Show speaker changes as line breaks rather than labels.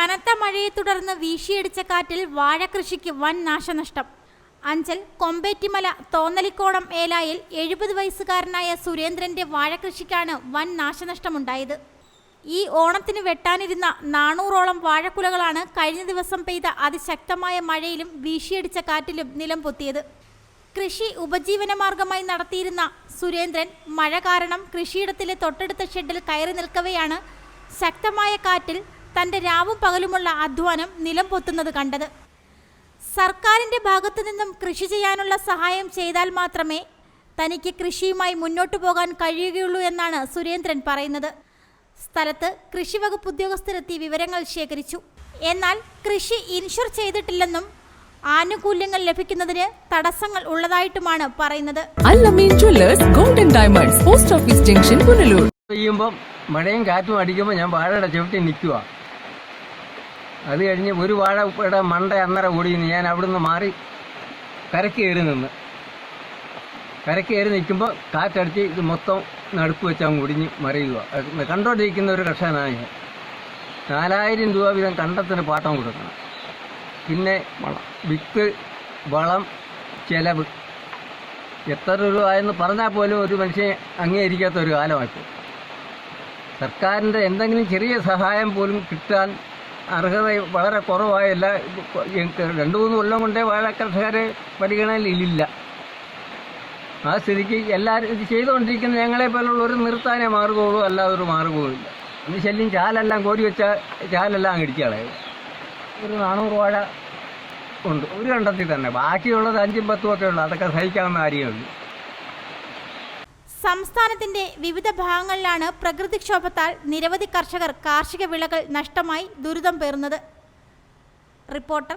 കനത്ത മഴയെ തുടർന്ന് വീശിയടിച്ച കാറ്റിൽ വാഴകൃഷിക്ക് വൻ നാശനഷ്ടം. അഞ്ചൽ കൊമ്പേറ്റിമല തോന്നലിക്കോണം ഏലായിൽ എഴുപത് വയസ്സുകാരനായ സുരേന്ദ്രന്റെ വാഴകൃഷിക്കാണ് വൻ നാശനഷ്ടമുണ്ടായത്. ഈ ഓണത്തിന് വെട്ടാനിരുന്ന നാനൂറോളം വാഴക്കുലകളാണ് കഴിഞ്ഞ ദിവസം പെയ്ത അതിശക്തമായ മഴയിലും വീശിയടിച്ച കാറ്റിലും നിലം പൊത്തിയത്. കൃഷി ഉപജീവനമാർഗമായി നടത്തിയിരുന്ന സുരേന്ദ്രൻ മഴ കാരണം കൃഷിയിടത്തിലെ തൊട്ടടുത്ത ഷെഡിൽ കയറി നിൽക്കവെയാണ്. ശക്തമായ കാറ്റിൽ തന്റെ രാവും പകലുമുള്ള അധ്വാനം നിലം പൊത്തുന്നത് കണ്ടത്. സർക്കാരിന്റെ ഭാഗത്തു നിന്നും കൃഷി ചെയ്യാനുള്ള സഹായം ചെയ്താൽ മാത്രമേ തനിക്ക് കൃഷിയുമായി മുന്നോട്ടു പോകാൻ കഴിയുകയുള്ളൂ എന്നാണ് സുരേന്ദ്രൻ പറയുന്നത്. സ്ഥലത്ത് കൃഷി വകുപ്പ് ഉദ്യോഗസ്ഥരെത്തി വിവരങ്ങൾ ശേഖരിച്ചു. എന്നാൽ കൃഷി ഇൻഷുർ ചെയ്തിട്ടില്ലെന്നും ആനുകൂല്യങ്ങൾ ലഭിക്കുന്നതിന് തടസ്സങ്ങൾ ഉള്ളതായിട്ടുമാണ് പറയുന്നത്.
Golden diamonds post office junction Punalur.
മഴയും കാറ്റും അടിക്കുമ്പോൾ ഞാൻ വാഴയുടെ ചവിട്ടി നിൽക്കുക അത് കഴിഞ്ഞ് ഒരു വാഴയുടെ മണ്ട അന്നേരം നിന്ന് ഞാൻ അവിടുന്ന് മാറി കരക്ക് കയറി നിന്ന്. കരക്ക് കയറി നിൽക്കുമ്പോൾ കാറ്റടിച്ച് ഇത് മൊത്തം നടുപ്പ് വെച്ച് അങ്ങ് ഒടിഞ്ഞ് മറിയുക. കണ്ടോണ്ടിരിക്കുന്ന ഒരു കർഷകനാണ് ഞാൻ. നാലായിരം രൂപ വീതം കണ്ടത്തിന് പാട്ടം കൊടുക്കണം. പിന്നെ വിത്ത് വളം ചെലവ്. എത്ര രൂപ എന്ന് പറഞ്ഞാൽ പോലും ഒരു മനുഷ്യൻ അംഗീകരിക്കാത്ത ഒരു കാലമായിപ്പോൾ സർക്കാരിന്റെ എന്തെങ്കിലും ചെറിയ സഹായം പോലും കിട്ടാൻ അർഹത വളരെ കുറവായല്ല. രണ്ട് മൂന്ന് കൊല്ലം കൊണ്ടേ വാഴ കർഷകരെ പരിഗണനയിലില്ല. ആ സ്ഥിതിക്ക് എല്ലാവരും ഇത് ചെയ്തുകൊണ്ടിരിക്കുന്ന ഞങ്ങളെ പോലുള്ള ഒരു നിർത്താനേ മാർഗമുള്ളൂ അല്ലാതെ ഒരു മാർഗവും ഇല്ല. അന്ന് ശല്യം ചാലെല്ലാം കോരി വെച്ച ചാലെല്ലാം അങ്ങ് ഇടിച്ച് കളയും ഒരു നാനൂറ് വാഴ ഉണ്ട്. ഒരു കണ്ടത്തിൽ തന്നെ. ബാക്കിയുള്ളത് അഞ്ചും പത്തും ഒക്കെ ഉള്ളു. അതൊക്കെ സഹിക്കാവുന്ന കാര്യമുള്ളൂ
സംസ്ഥാനത്തിന്റെ വിവിധ ഭാഗങ്ങളിലാണ് പ്രകൃതിക്ഷോഭത്താൽ നിരവധി കർഷകർ കാർഷിക വിളകൾ നഷ്ടമായി ദുരിതം പേറുന്നത്. റിപ്പോർട്ടർ